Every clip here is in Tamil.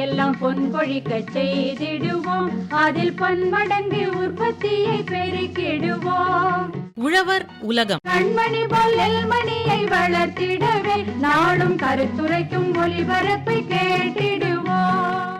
எல்லாம் பொன் கொழிக்க செய்திடுவோம். அதில் பன்மடங்கு உற்பத்தியை பெருக்கிடுவோம். உழவர் உலகம். கண்மணி போல் நெல்மணியை வளர்த்திடவே நாளும் கருத்துரைக்கும் ஒளிபரப்பை கேட்டிடுவோம்.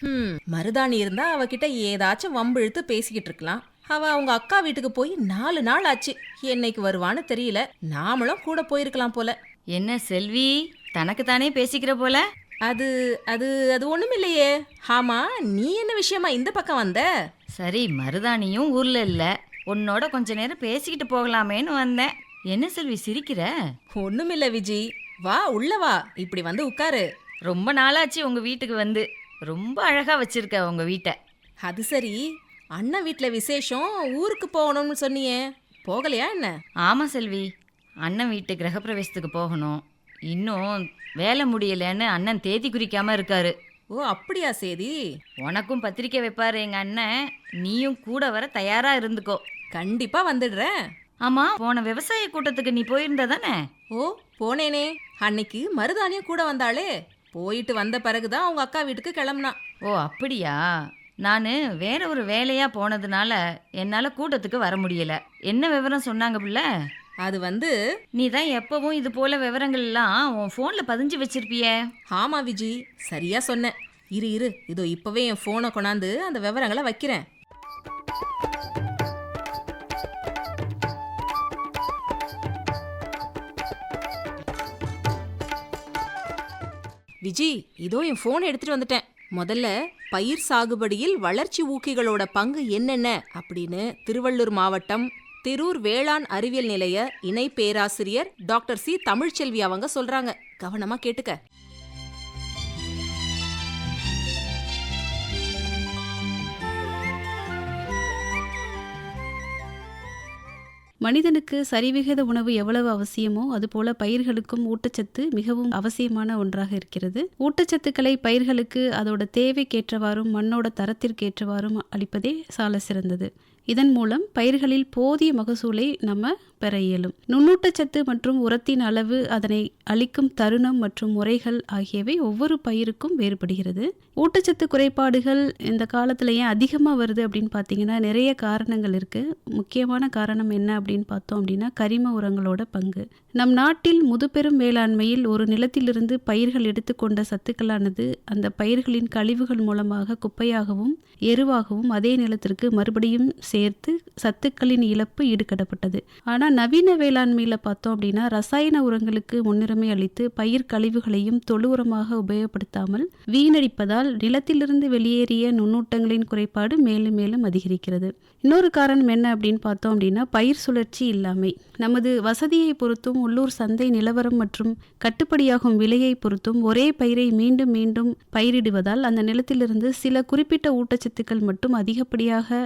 ஹம், மருதாணி இருந்தா அவகிட்ட ஏதாச்சும் வம்பு இழுத்து பேசிக்கிட்டு இருக்கலாம். அவ அவங்க அக்கா வீட்டுக்கு போய் நாலு நாள் ஆச்சு. என்னைக்கு வருவான்னு தெரியல. நாமளும் கூட போயிருக்கலாம் போல. என்ன செல்வி தனக்கு தானே பேசிக்கிற போல? அது அது அது ஒண்ணுமில்லையே. ஆமா நீ என்ன விஷயமா இந்த பக்கம் வந்த? சரி மருதாணியும் ஊர்ல இல்ல. உன்னோட கொஞ்ச நேரம் பேசிக்கிட்டு போகலாமேன்னு வந்தேன். என்ன செல்வி சிரிக்கிற? ஒண்ணுமில்ல விஜி. வா உள்ள வா. இப்படி வந்து உட்காரு. ரொம்ப நாளாச்சு உங்க வீட்டுக்கு வந்து. ரொம்ப அழகா வச்சிருக்க உங்க வீட்டை. அது சரி. அண்ணன் வீட்ல விசேஷம் ஊருக்கு போகணும்னு சொன்னியே. போகலையா என்ன? ஆமா செல்வி. அண்ணன் வீட்டு கிரகப்பிரவேசத்துக்கு போகணும். இன்னும் வேலை முடியலன்னு அண்ணன் தேதி குறிக்காம இருக்காரு. ஓ அப்படியா சேதி? உனக்கும் பத்திரிக்கை வைப்பாரு எங்க அண்ணன். நீயும் கூட வர தயாரா இருந்துக்கோ. கண்டிப்பா வந்துடுறேன். ஆமா போன விவசாய கூட்டத்துக்கு நீ போயிருந்த தானே? ஓ போனேனே. அன்னைக்கு மருதானியும் கூட வந்தாளே. போயிட்டு வந்த பிறகுதான் அவங்க அக்கா வீட்டுக்கு கிளம்புனா. ஓ அப்படியா? நான் வேற ஒரு வேலையா போனதுனால என்னால கூட்டத்துக்கு வர முடியல. என்ன விவரம் சொன்னாங்க பிள்ளை? அது வந்து நீ தான் எப்பவும் இது போல விவரங்கள் எல்லாம் உன் ஃபோன்ல பதிஞ்சு வச்சிருப்பியே. ஆமா விஜி. சரியா சொன்ன. இரு இரு. இதோ இப்பவே என் போனை கொண்டாந்து அந்த விவரங்களை வைக்கிறேன். விஜி இதோ என் போன் எடுத்துட்டு வந்துட்டேன். முதல்ல பயிர் சாகுபடியில் வளர்ச்சி ஊக்கிகளோட பங்கு என்னென்ன? அப்படின்னு திருவள்ளூர் மாவட்டம் திரூர் வேளாண் அறிவியல் நிலைய இணை பேராசிரியர் டாக்டர் சி. தமிழ்ச்செல்வி அவங்க சொல்றாங்க. கவனமா கேட்டுக்க. மனிதனுக்கு சரிவிகித உணவு எவ்வளவு அவசியமோ அதுபோல பயிர்களுக்கும் ஊட்டச்சத்து மிகவும் அவசியமான ஒன்றாக இருக்கிறது. ஊட்டச்சத்துக்களை பயிர்களுக்கு அதோட தேவைக்கேற்றவாறும் மண்ணோட தரத்திற்கேற்றவாறும் அளிப்பதே சால சிறந்தது. இதன் மூலம் பயிர்களில் போதிய மகசூலை நம்ம பெற இயலும். நுண்ணூட்டச்சத்து மற்றும் உரத்தின் அளவு அதனை அளிக்கும் தருணம் மற்றும் முறைகள் ஆகியவை ஒவ்வொரு பயிருக்கும் வேறுபடுகிறது. ஊட்டச்சத்து குறைபாடுகள் இந்த காலத்துல ஏன் அதிகமாக வருது அப்படின்னு பார்த்தீங்கன்னா நிறைய காரணங்கள் இருக்கு. முக்கியமான காரணம் என்ன அப்படின்னு பார்த்தோம் அப்படின்னா கரிம உரங்களோட பங்கு. நம் நாட்டில் முதுபெரும் வேளாண்மையில் ஒரு நிலத்திலிருந்து பயிர்கள் எடுத்துக்கொண்ட சத்துக்களானது அந்த பயிர்களின் கழிவுகள் மூலமாக குப்பையாகவும் எருவாகவும் அதே நிலத்திற்கு மறுபடியும் சேர்த்து சத்துக்களின் இழப்பு ஈடுகட்டப்பட்டது ஆனால் நவீன வேளாண்மையில் பார்த்தோம் அப்படின்னா ரசாயன உரங்களுக்கு முன்னுரிமை அளித்து பயிர் கழிவுகளையும் தொழு உரமாக உபயோகப்படுத்தாமல் வீணடிப்பதால் நிலத்திலிருந்து வெளியேறிய நுண்ணூட்டங்களின் குறைபாடு மேலும் மேலும் அதிகரிக்கிறது. இன்னொரு காரணம் என்ன அப்படின்னு பார்த்தோம் அப்படின்னா பயிர் சுழற்சி இல்லாமை. நமது வசதியை பொறுத்தும் உள்ளூர் சந்தை நிலவரம் மற்றும் கட்டுப்படியாகும் விலையை பொறுத்தும் ஒரே பயிரை மீண்டும் மீண்டும் பயிரிடுவதால் அந்த நிலத்திலிருந்து சில குறிப்பிட்ட ஊட்டச்சத்துக்கள் மட்டும் அதிகப்படியாக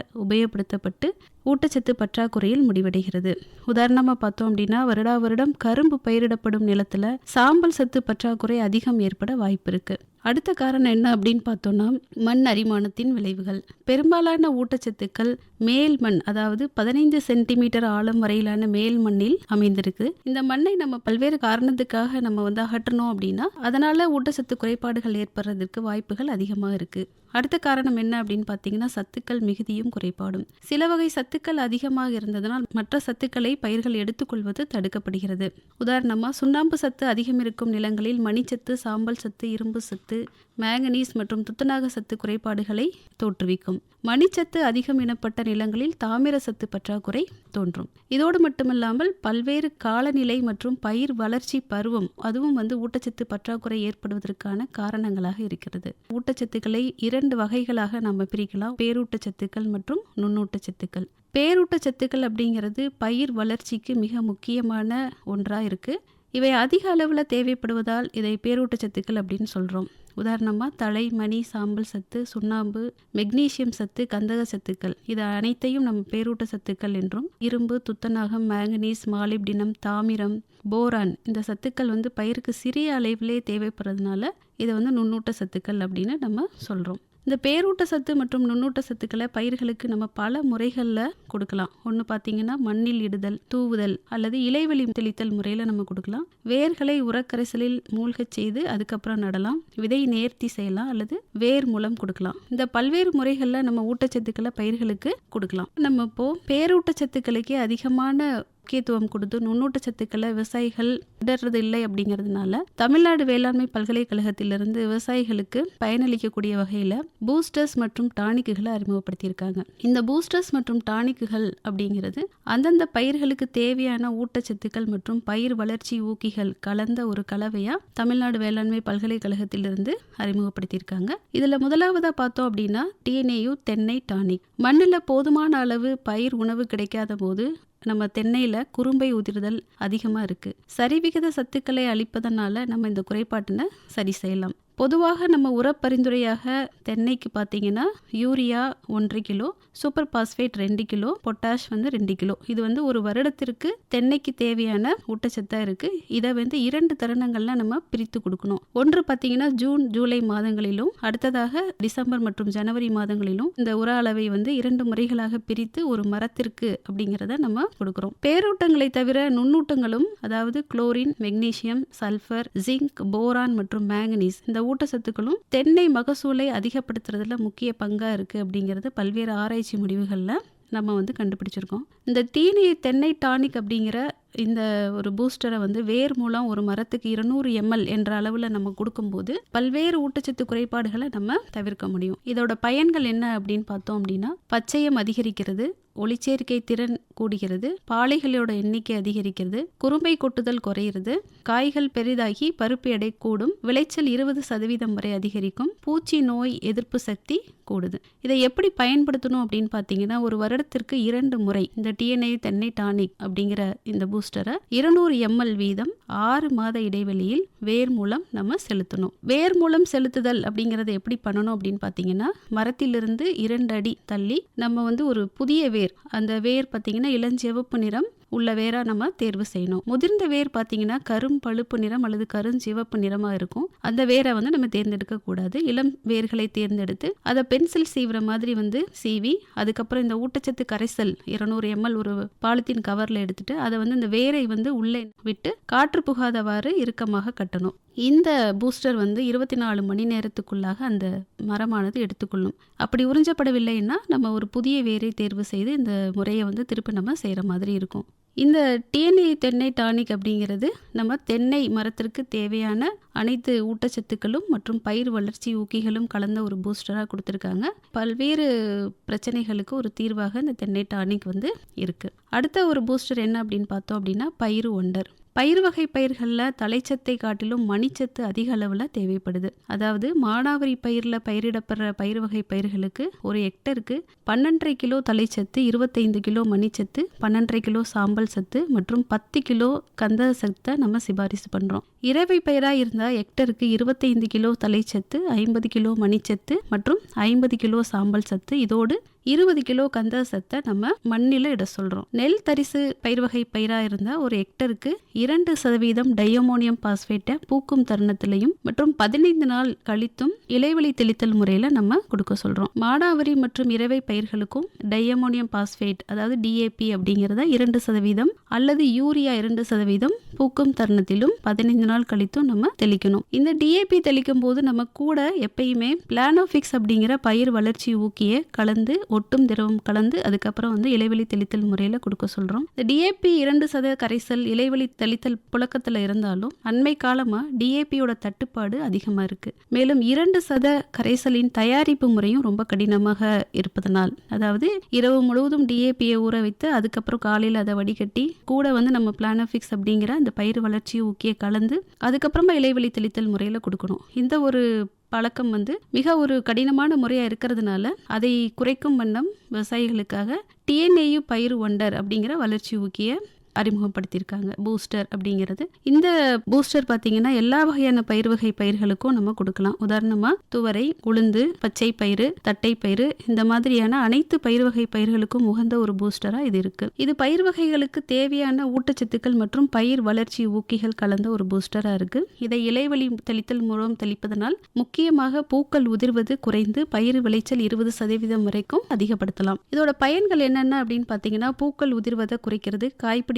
வருத்தப்பட்டு ஊட்டச்சத்து பற்றாக்குறையில் முடிவடைகிறது. உதாரணமாக பார்த்தோம் அப்படின்னா வருடா வருடம் கரும்பு பயிரிடப்படும் நிலத்தில் சாம்பல் சத்து பற்றாக்குறை அதிகம் ஏற்பட வாய்ப்பு இருக்கு. அடுத்த காரணம் என்ன அப்படின்னு பார்த்தோம்னா மண் அரிமானத்தின் விளைவுகள். பெரும்பாலான ஊட்டச்சத்துக்கள் மேல் மண் அதாவது பதினைந்து சென்டிமீட்டர் ஆழம் வரையிலான மேல் மண்ணில் அமைந்திருக்கு. இந்த மண்ணை நம்ம பல்வேறு காரணத்துக்காக நம்ம வந்து அகற்றணும் அப்படின்னா அதனால ஊட்டச்சத்து குறைபாடுகள் ஏற்படுறதுக்கு வாய்ப்புகள் அதிகமாக இருக்கு. அடுத்த காரணம் என்ன அப்படின்னு பார்த்தீங்கன்னா சத்துக்கள் மிகுதியும் குறைபாடும். சில வகை சத்து சத்துக்கள் அதிகமாக இருந்ததனால் மற்ற சத்துக்களை பயிர்கள் எடுத்துக்கொள்வது தடுக்கப்படுகிறது. உதாரணமாக சுண்ணாம்பு சத்து அதிகம் இருக்கும் நிலங்களில் மணிச்சத்து சாம்பல் சத்து இரும்பு சத்து மேங்கனீஸ் மற்றும் துத்தநாக சத்து குறைபாடுகளை தோற்றுவிக்கும். மணிச்சத்து அதிகம் எனப்பட்ட நிலங்களில் தாமிர சத்து பற்றாக்குறை தோன்றும். இதோடு மட்டுமல்லாமல் பல்வேறு காலநிலை மற்றும் பயிர் வளர்ச்சி பருவம் அதுவும் வந்து ஊட்டச்சத்து பற்றாக்குறை ஏற்படுவதற்கான காரணங்களாக இருக்கிறது. ஊட்டச்சத்துக்களை இரண்டு வகைகளாக நம்ம பிரிக்கலாம். பேரூட்டச்சத்துக்கள் மற்றும் நுண்ணூட்டச்சத்துக்கள். பேரூட்டச்சத்துக்கள் அப்படிங்கிறது பயிர் வளர்ச்சிக்கு மிக முக்கியமான ஒன்றாக இருக்குது இவை அதிக அளவில் தேவைப்படுவதால் இதை பேரூட்டச்சத்துக்கள் அப்படின்னு சொல்கிறோம் உதாரணமாக தலை மணி சாம்பல் சத்து சுண்ணாம்பு மெக்னீசியம் சத்து கந்தக சத்துக்கள். இது அனைத்தையும் நம்ம பேரூட்ட சத்துக்கள் என்றும் இரும்பு துத்தநாகம் மேங்கனீஸ் மாலிப்டினம் தாமிரம் போரான் இந்த சத்துக்கள் வந்து பயிருக்கு சிறிய அளவிலே தேவைப்படுறதுனால இதை வந்து நுண்ணூட்ட சத்துக்கள் அப்படின்னு நம்ம சொல்கிறோம் இந்த பேரூட்ட சத்து மற்றும் நுண்ணூட்ட சத்துக்களை பயிர்களுக்கு நம்ம பல முறைகளில் கொடுக்கலாம். ஒன்று பார்த்தீங்கன்னா மண்ணில் இடுதல் தூவுதல் அல்லது இலைவெளி தெளித்தல் முறையில் நம்ம கொடுக்கலாம். வேர்களை உரக்கரைசலில் மூழ்கச் செய்து அதுக்கப்புறம் நடலாம். விதை நேர்த்தி செய்யலாம் அல்லது வேர் மூலம் கொடுக்கலாம். இந்த பல்வேறு முறைகளில் நம்ம ஊட்டச்சத்துக்களை பயிர்களுக்கு கொடுக்கலாம். நம்ம இப்போ பேரூட்டச்சத்துக்களுக்கே அதிகமான முக்கியத்துவம் கொடுத்து நுண்ணூட்டச்சத்துக்களை விவசாயிகள் இடறது இல்லை அப்படிங்கிறதுனால தமிழ்நாடு வேளாண்மை பல்கலைக்கழகத்திலிருந்து விவசாயிகளுக்கு பயனளிக்கக்கூடிய வகையில் பூஸ்டர்ஸ் மற்றும் டானிக்குகளை அறிமுகப்படுத்தியிருக்காங்க. இந்த பூஸ்டர்ஸ் மற்றும் டானிக்குகள் அப்படிங்கிறது அந்தந்த பயிர்களுக்கு தேவையான ஊட்டச்சத்துக்கள் மற்றும் பயிர் வளர்ச்சி ஊக்கிகள் கலந்த ஒரு கலவையாக தமிழ்நாடு வேளாண்மை பல்கலைக்கழகத்திலிருந்து அறிமுகப்படுத்தியிருக்காங்க. இதில் முதலாவதாக பார்த்தோம் அப்படின்னா டிஎன்ஏயு தென்னை டானிக். மண்ணில் போதுமான அளவு பயிர் உணவு கிடைக்காத போது நம்ம தென்னையில் குறும்பை உதிர்தல் அதிகமாக இருக்குது சரிவிகித சத்துக்களை அளிப்பதனால நம்ம இந்த குறைபாட்டினை சரி செய்யலாம். பொதுவாக நம்ம உர பரிந்துரையாக தென்னைக்கு பார்த்தீங்கன்னா யூரியா ஒன்றரை கிலோ சூப்பர் பாஸ்பேட் ரெண்டு கிலோ பொட்டாஷ் வந்து ரெண்டு கிலோ. இது வந்து ஒரு வருடத்திற்கு தென்னைக்கு தேவையான ஊட்டச்சத்தாக இருக்குது இதை வந்து இரண்டு தருணங்களில் நம்ம பிரித்து கொடுக்கணும். ஒன்று பார்த்தீங்கன்னா ஜூன் ஜூலை மாதங்களிலும் அடுத்ததாக டிசம்பர் மற்றும் ஜனவரி மாதங்களிலும் இந்த உர அளவை வந்து இரண்டு முறைகளாக பிரித்து ஒரு மரத்திற்கு அப்படிங்கிறத நம்ம கொடுக்குறோம். பேரூட்டங்களை தவிர நுண்ணூட்டங்களும் அதாவது chlorine magnesium sulphur zinc boron மற்றும் மேங்கனீஸ் இந்த ஊட்டச்சத்துக்களும் தென்னை மகசூலை அதிகப்படுத்துறதுல முக்கிய பங்காக இருக்குது அப்படிங்கிறது பல்வேறு ஆராய்ச்சி முடிவுகளில் நம்ம வந்து கண்டுபிடிச்சிருக்கோம். இந்த தீனி தென்னை டானிக் அப்படிங்கிற இந்த ஒரு பூஸ்டரை வந்து வேர் மூலம் ஒரு மரத்துக்கு இருநூறு எம்எல் என்ற அளவில் நம்ம கொடுக்கும்போது பல்வேறு ஊட்டச்சத்து குறைபாடுகளை நம்ம தவிர்க்க முடியும். இதோட பயன்கள் என்ன அப்படின்னு பார்த்தோம் அப்படின்னா பச்சையம் அதிகரிக்கிறது ஒளிச்சேர்க்கை திறன் கூடுகிறது பாலைகளோட எண்ணிக்கை அதிகரிக்கிறது குறும்பை கொட்டுதல் குறையிறது காய்கள் பெரிதாகி பருப்பு எடை கூடும் விளைச்சல் இருபது சதவீதம் வரை அதிகரிக்கும் பூச்சி நோய் எதிர்ப்பு சக்தி கூடுது. இதை எப்படி பயன்படுத்தணும் அப்படின்னு பார்த்தீங்கன்னா ஒரு வருடத்திற்கு இரண்டு முறை இந்த டிஎன்ஏ தென்னை டானிக் அப்படிங்கிற இந்த பூஸ்டரை இருநூறு எம்எல் வீதம் ஆறு மாத இடைவெளியில் வேர் மூலம் நம்ம செலுத்தணும். வேர் மூலம் செலுத்துதல் அப்படிங்கிறத எப்படி பண்ணணும் அப்படின்னு பார்த்தீங்கன்னா மரத்திலிருந்து இரண்டு அடி தள்ளி நம்ம வந்து ஒரு புதிய வேர் அந்த வேர் பார்த்திங்கன்னா இளஞ்சிவப்பு நிறம் உள்ள வேரா நம்ம தேர்வு செய்யணும். முதிர்ந்த வேர் பார்த்தீங்கன்னா கரும் பழுப்பு நிறம் அல்லது கருஞ்சிவப்பு நிறமாக இருக்கும். அந்த வேரை வந்து நம்ம தேர்ந்தெடுக்க கூடாது. இளம் வேர்களை தேர்ந்தெடுத்து அதை பென்சில் சீவுற மாதிரி வந்து சீவி அதுக்கப்புறம் இந்த ஊட்டச்சத்து கரைசல் இருநூறு எம்எல் ஒரு பாலித்தீன் கவரில் எடுத்துட்டு அதை வந்து இந்த வேரை வந்து உள்ளே விட்டு காற்று புகாதவாறு இறுக்கமாக கட்டணும். இந்த பூஸ்டர் வந்து இருபத்தி நாலு மணி நேரத்துக்குள்ளாக அந்த மரமானது எடுத்துக்கொள்ளும். அப்படி உறிஞ்சப்படவில்லைன்னா நம்ம ஒரு புதிய வேரை தேர்வு செய்து இந்த முறையை வந்து திருப்பி நம்ம செய்கிற மாதிரி இருக்கும். இந்த டிஎன்ஏ தென்னை டானிக் அப்படிங்கிறது நம்ம தென்னை மரத்திற்கு தேவையான அனைத்து ஊட்டச்சத்துக்களும் மற்றும் பயிர் வளர்ச்சி ஊக்கிகளும் கலந்த ஒரு பூஸ்டராக கொடுத்துருக்காங்க. பல்வேறு பிரச்சனைகளுக்கு ஒரு தீர்வாக இந்த தென்னை டானிக் வந்து இருக்குது அடுத்த ஒரு பூஸ்டர் என்ன அப்படின்னு பார்த்தோம் அப்படின்னா பயிர் ஒண்டர். பயிர் வகை பயிர்களில் தலைச்சத்தை காட்டிலும் மணிச்சத்து அதிக அளவில் தேவைப்படுது. அதாவது மானாவரி பயிரில் பயிரிடப்படுற பயிர் வகை பயிர்களுக்கு ஒரு ஹெக்டருக்கு பன்னெண்டரை கிலோ தலைச்சத்து இருபத்தைந்து கிலோ மணிச்சத்து பன்னெண்டரை கிலோ சாம்பல் சத்து மற்றும் பத்து கிலோ கந்த சத்தை நம்ம சிபாரிசு பண்ணுறோம் இறவை பயிராக இருந்தால் ஹெக்டருக்கு இருபத்தைந்து கிலோ தலைச்சத்து ஐம்பது கிலோ மணிச்சத்து மற்றும் ஐம்பது கிலோ சாம்பல் சத்து இதோடு இருபது கிலோ கந்த சத்தை நம்ம மண்ணில் இட சொல்கிறோம் நெல் தரிசு பயிர் வகை பயிராக இருந்தால் ஒரு ஹெக்டருக்கு இரண்டு சதவீதம் டையமோனியம் பாஸ்பேட்டை பூக்கும் தருணத்திலையும் மற்றும் பதினைந்து நாள் கழித்தும் இலைவெளி தெளித்தல் முறையில் நம்ம கொடுக்க சொல்கிறோம் மாடாவரி மற்றும் இரவை பயிர்களுக்கும் டையமோனியம் பாஸ்பேட் அதாவது டிஏபி அப்படிங்கிறத இரண்டு சதவீதம் அல்லது யூரியா இரண்டு சதவீதம் பூக்கும் தருணத்திலும் பதினைந்து நாள் கழித்தும் நம்ம தெளிக்கணும். இந்த டிஏபி தெளிக்கும் போது நம்ம கூட எப்பயுமே பிளானோஃபிக்ஸ் அப்படிங்கிற பயிர் வளர்ச்சி ஊக்கியை கலந்து ஒட்டும் திரவம் கலந்து அதுக்கப்புறம் வந்து இலைவெளி தெளித்தல் முறையில் கொடுக்க சொல்கிறோம் இந்த டிஏபி இரண்டு சத கரைசல் இலைவெளி தெளித்தல் புழக்கத்தில் இருந்தாலும் அண்மை காலமாக டிஏபியோட தட்டுப்பாடு அதிகமாக இருக்குது மேலும் இரண்டு சத கரைசலின் தயாரிப்பு முறையும் ரொம்ப கடினமாக இருப்பதனால் அதாவது இரவு முழுவதும் டிஏபியை ஊற வைத்து அதுக்கப்புறம் காலையில் அதை வடிகட்டி கூட வந்து நம்ம பிளானோஃபிக்ஸ் அப்படிங்கிற அந்த பயிர் வளர்ச்சி ஊக்கியை கலந்து அதுக்கப்புறமா இலைவெளி தெளித்தல் முறையில் கொடுக்கணும். இந்த ஒரு பழக்கம் வந்து மிக ஒரு கடினமான முறையாக இருக்கிறதுனால அதை குறைக்கும் வண்ணம் விவசாயிகளுக்காக டிஎன்ஏயு பயிர் ஒண்டர் அப்படிங்கிற வளர்ச்சி ஊக்கிய அறிமுகப்படுத்தியிருக்காங்க. பூஸ்டர் அப்படிங்கிறது. இந்த பூஸ்டர் பார்த்தீங்கன்னா எல்லா வகையான பயிர் வகை பயிர்களுக்கும் நம்ம கொடுக்கலாம். உதாரணமாக துவரை உளுந்து பச்சை பயிறு தட்டை பயிறு இந்த மாதிரியான அனைத்து பயிர் வகை பயிர்களுக்கும் உகந்த ஒரு பூஸ்டராக இது இருக்கு. இது பயிர் வகைகளுக்கு தேவையான ஊட்டச்சத்துக்கள் மற்றும் பயிர் வளர்ச்சி ஊக்கிகள் கலந்த ஒரு பூஸ்டராக இருக்கு. இதை இலைவழி தெளித்தல் மூலம் தெளிப்பதனால் முக்கியமாக பூக்கள் உதிர்வது குறைந்து பயிர் விளைச்சல் இருபது சதவீதம் வரைக்கும் அதிகப்படுத்தலாம். இதோட பயன்கள் என்னென்ன அப்படின்னு பார்த்தீங்கன்னா பூக்கள் உதிர்வதை குறைக்கிறது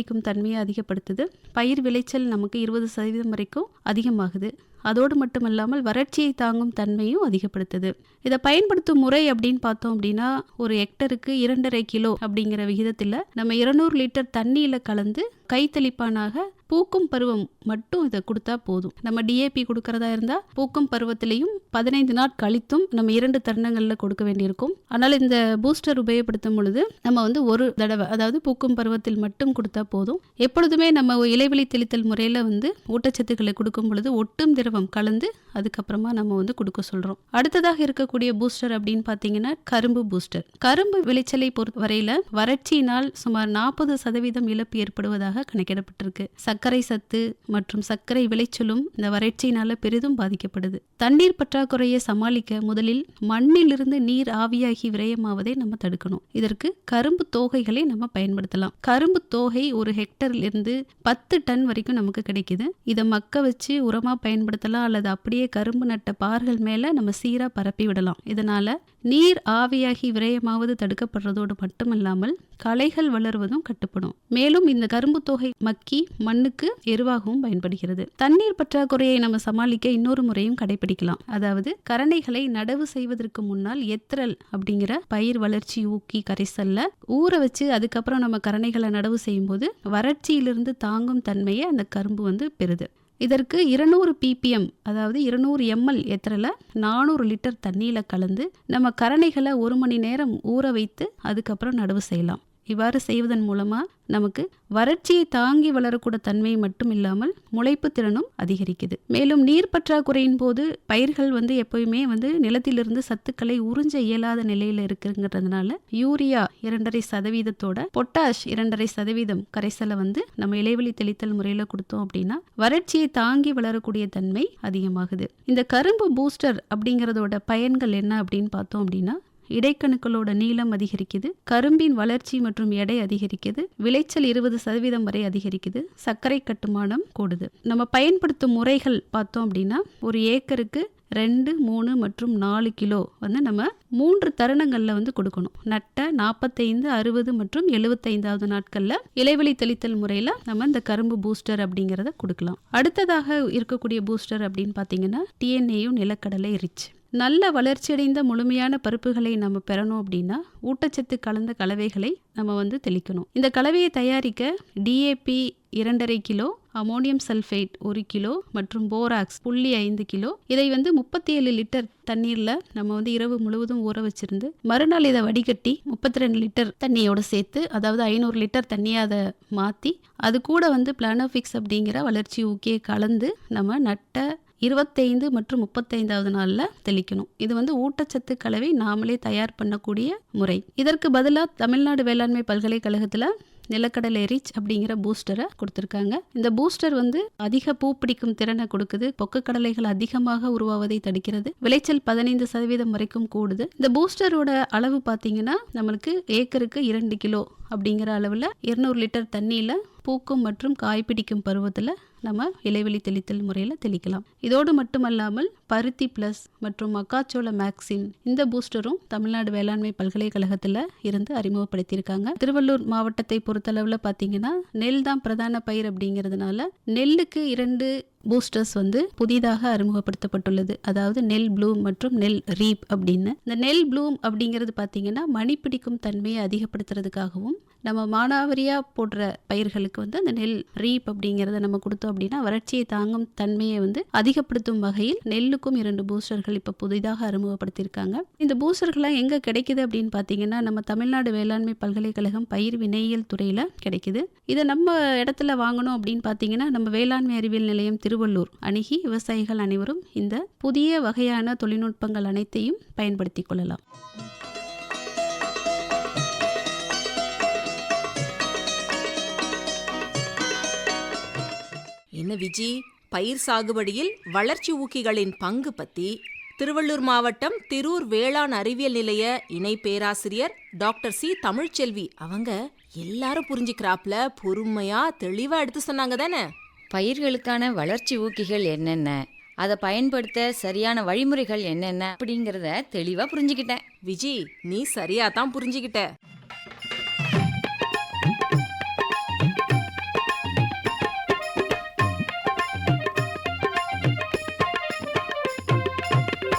காய்பிடிக்கும் தன்மையை அதிகப்படுத்துது. பயிர் விளைச்சல் நமக்கு இருபது சதவீதம் வரைக்கும் அதிகமாகுது. அதோடு மட்டுமல்லாமல் வறட்சியை தாங்கும் தன்மையும் அதிகப்படுத்துது. இதை பயன்படுத்தும் முறை அப்படின்னு பார்த்தோம் அப்படின்னா ஒரு ஹெக்டருக்கு இரண்டரை கிலோ அப்படிங்கிற விகிதத்தில் நம்ம இருநூறு லிட்டர் தண்ணியில் கலந்து கைத்தளிப்பானாக பூக்கும் பருவம் மட்டும் இதை கொடுத்தா போதும். நம்ம டிஏபி கொடுக்கறதா இருந்தால் பூக்கும் பருவத்திலையும் பதினைந்து நாள் கழித்தும் நம்ம இரண்டு தருணங்களில் கொடுக்க வேண்டியிருக்கும். ஆனால் இந்த பூஸ்டர் உபயோகப்படுத்தும் பொழுது நம்ம வந்து ஒரு தடவை அதாவது பூக்கும் பருவத்தில் மட்டும் கொடுத்தா போதும். எப்பொழுதுமே நம்ம இலைவெளி தெளித்தல் முறையில் வந்து ஊட்டச்சத்துக்களை கொடுக்கும் பொழுது ஒட்டும் திரவம் கலந்து அதுக்கப்புறமா நம்ம வந்து கொடுக்க சொல்கிறோம் அடுத்ததாக இருக்கக்கூடிய பூஸ்டர் அப்படின்னு பார்த்தீங்கன்னா கரும்பு பூஸ்டர். கரும்பு விளைச்சலை பொறுத்த வரையில் வறட்சியினால் சுமார் நாற்பது சதவீதம் இழப்பு ஏற்படுவதாக கணக்கிடப்பட்டிருக்கு. சர்க்கரை சத்து மற்றும் சர்க்கரை விளைச்சலும் இந்த வறட்சியினால பெரிதும் பாதிக்கப்படுது. தண்ணீர் பற்றாக்குறையை சமாளிக்க முதலில் மண்ணிலிருந்து நீர் ஆவியாகி விரயமாவதை நம்ம தடுக்கணும். இதற்கு கரும்பு தோகைகளை நம்ம பயன்படுத்தலாம். கரும்பு தோகை ஒரு ஹெக்டர்ல இருந்து பத்து டன் வரைக்கும் நமக்கு கிடைக்குது. இதை மக்க வச்சு உரமா பயன்படுத்தலாம் அல்லது அப்படியே கரும்பு நட்ட பார்கள் மேல நம்ம சீரா பரப்பி விடலாம். இதனால நீர் ஆவியாகி விரயமாவது தடுக்கப்படுறதோடு மட்டுமல்லாமல் களைகள் வளருவதும் கட்டுப்படும். மேலும் இந்த கரும்பு தொகை மக்கி மண்ணுக்கு எருவாகவும் பயன்படுகிறது. தண்ணீர் பற்றாக்குறையை நம்ம சமாளிக்க இன்னொரு முறையும் கடைபிடிக்கலாம் அதாவது கரணைகளை நடவு செய்வதற்கு முன்னால் எத்திரல் அப்படிங்கிற பயிர் வளர்ச்சி ஊக்கி கரைசல்ல ஊற வச்சு அதுக்கப்புறம் நம்ம கரணைகளை நடவு செய்யும்போது வறட்சியிலிருந்து தாங்கும் தன்மையை அந்த கரும்பு வந்து பெறுது. இதற்கு இருநூறு பிபிஎம் அதாவது இருநூறு எம்எல் எத்திரல நானூறு லிட்டர் தண்ணியில் கலந்து நம்ம கரணைகளை ஒரு மணி நேரம் ஊற வைத்து அதுக்கப்புறம் நடவு செய்யலாம். இவ்வாறு செய்வதன் மூலமாக நமக்கு வறட்சியை தாங்கி வளரக்கூட தன்மை மட்டும் இல்லாமல் முளைப்பு திறனும் அதிகரிக்குது. மேலும் நீர் பற்றாக்குறையின் போது பயிர்கள் வந்து எப்பயுமே வந்து நிலத்திலிருந்து சத்துக்களை உறிஞ்ச இயலாத நிலையில் இருக்குங்கிறதுனால யூரியா இரண்டரை சதவீதத்தோட பொட்டாஷ் இரண்டரை சதவீதம் கரைசலை வந்து நம்ம இலைவெளி தெளித்தல் முறையில் கொடுத்தோம் அப்படின்னா வறட்சியை தாங்கி வளரக்கூடிய தன்மை அதிகமாகுது. இந்த கரும்பு பூஸ்டர் அப்படிங்கிறதோட பயன்கள் என்ன அப்படின்னு பார்த்தோம் அப்படின்னா இடைக்கணுக்களோட நீளம் அதிகரிக்குது கரும்பின் வளர்ச்சி மற்றும் எடை அதிகரிக்குது விளைச்சல் இருபது சதவீதம் வரை அதிகரிக்குது சர்க்கரை கட்டுமானம் கூடுது. நம்ம பயன்படுத்தும் முறைகள் பார்த்தோம் அப்படின்னா ஒரு ஏக்கருக்கு ரெண்டு மூணு மற்றும் நாலு கிலோ வந்து நம்ம மூன்று தருணங்களில் வந்து கொடுக்கணும். நட்ட நாற்பத்தைந்து அறுபது மற்றும் எழுபத்தைந்தாவது நாட்களில் இலைவெளி தெளித்தல் முறையில் நம்ம இந்த கரும்பு பூஸ்டர் அப்படிங்கிறத கொடுக்கலாம். அடுத்ததாக இருக்கக்கூடிய பூஸ்டர் அப்படின்னு பார்த்தீங்கன்னா டிஎன்ஏயும் நிலக்கடலை ரிச். நல்ல வளர்ச்சியடைந்த முழுமையான பருப்புகளை நம்ம பெறணும் அப்படின்னா ஊட்டச்சத்து கலந்த கலவைகளை நம்ம வந்து தெளிக்கணும். இந்த கலவையை தயாரிக்க டிஏபி இரண்டரை கிலோ அமோனியம் சல்ஃபேட் ஒரு கிலோ மற்றும் போராக்ஸ் புள்ளி ஐந்து கிலோ. இதை வந்து முப்பத்தி ஏழு லிட்டர் தண்ணீரில் நம்ம வந்து இரவு முழுவதும் ஊற வச்சிருந்து மறுநாள் இதை வடிகட்டி முப்பத்தி ரெண்டு லிட்டர் தண்ணியோடு சேர்த்து அதாவது ஐநூறு லிட்டர் தண்ணியை அதை மாற்றி அது கூட வந்து பிளானோஃபிக்ஸ் அப்படிங்கிற வளர்ச்சி ஊக்கியை கலந்து நம்ம நட்ட இருபத்தைந்து மற்றும் முப்பத்தைந்தாவது நாளில் தெளிக்கணும். இது வந்து ஊட்டச்சத்து கலவை நாமளே தயார் பண்ணக்கூடிய முறை. இதற்கு பதிலாக தமிழ்நாடு வேளாண்மை பல்கலைக்கழகத்தில் நிலக்கடலை ரிச் அப்படிங்கிற பூஸ்டரை கொடுத்துருக்காங்க. இந்த பூஸ்டர் வந்து அதிக பூ பிடிக்கும் திறனை கொடுக்குது. பொக்க கடலைகள் அதிகமாக உருவாவதை தடுக்கிறது. விளைச்சல் பதினைந்து சதவீதம் வரைக்கும் கூடுது. இந்த பூஸ்டரோட அளவு பார்த்தீங்கன்னா நம்மளுக்கு ஏக்கருக்கு இரண்டு கிலோ அப்படிங்கிற அளவில் இருநூறு லிட்டர் தண்ணியில் பூக்கும் மற்றும் காய் பிடிக்கும் பருவத்தில் நம்ம இலைவெளி தெளித்தல் முறையில் தெளிக்கலாம். இதோடு மட்டுமல்லாமல் பருத்தி ப்ளஸ் மற்றும் மக்காச்சோள மேக்சிம் இந்த பூஸ்டரும் தமிழ்நாடு வேளாண்மை பல்கலைக்கழகத்தில் இருந்து அறிமுகப்படுத்தியிருக்காங்க. திருவள்ளூர் மாவட்டத்தை பொறுத்தளவில் பார்த்தீங்கன்னா நெல் தான் பிரதான பயிர் அப்படிங்கிறதுனால நெல்லுக்கு இரண்டு பூஸ்டர்ஸ் வந்து புதிதாக அறிமுகப்படுத்தப்பட்டுள்ளது. அதாவது நெல் ப்ளூம் மற்றும் நெல் ரீப் அப்படின்னு. இந்த நெல் ப்ளூம் அப்படிங்கிறது பார்த்தீங்கன்னா மணி பிடிக்கும் தன்மையை அதிகப்படுத்துறதுக்காகவும் நம்ம மானாவரியாக போடுற பயிர்களுக்கு வந்து அந்த நெல் ரீப் அப்படிங்கிறத நம்ம கொடுத்தோம் அப்படின்னா வறட்சியை தாங்கும் தன்மையை வந்து அதிகப்படுத்தும் வகையில் நெல்லுக்கும் இரண்டு பூஸ்டர்கள் இப்போ புதிதாக அறிமுகப்படுத்தியிருக்காங்க. இந்த பூஸ்டர்கள்லாம் எங்கே கிடைக்குது அப்படின்னு பார்த்தீங்கன்னா நம்ம தமிழ்நாடு வேளாண்மை பல்கலைக்கழகம் பயிர் வினையியல் துறையில் கிடைக்குது. இதை நம்ம இடத்துல வாங்கணும் அப்படின்னு பார்த்தீங்கன்னா நம்ம வேளாண்மை அறிவியல் நிலையம் திருவள்ளூர் அணுகி விவசாயிகள் அனைவரும் இந்த புதிய வகையான தொழில்நுட்பங்கள் அனைத்தையும் பயன்படுத்தி கொள்ளலாம். என்ன விஜி? பயிர் சாகுபடியில் வளர்ச்சி ஊக்கிகளின் பங்கு பத்தி திருவள்ளூர் மாவட்டம் திரூர் வேளாண் அறிவியல் நிலைய இணை பேராசிரியர் டாக்டர் சி. தமிழ்ச்செல்வி. அவங்க எல்லாரும் புரிஞ்சுக்கிறாப்ல பொறுமையா தெளிவா எடுத்து சொன்னாங்க தானே? பயிர்களுக்கான வளர்ச்சி ஊக்கிகள் என்னென்ன? அதை பயன்படுத்த சரியான வழிமுறைகள் என்னென்ன? அப்படிங்கிறத தெளிவாக புரிஞ்சுக்கிட்டேன். விஜி நீ சரியா தான் புரிஞ்சுக்கிட்ட.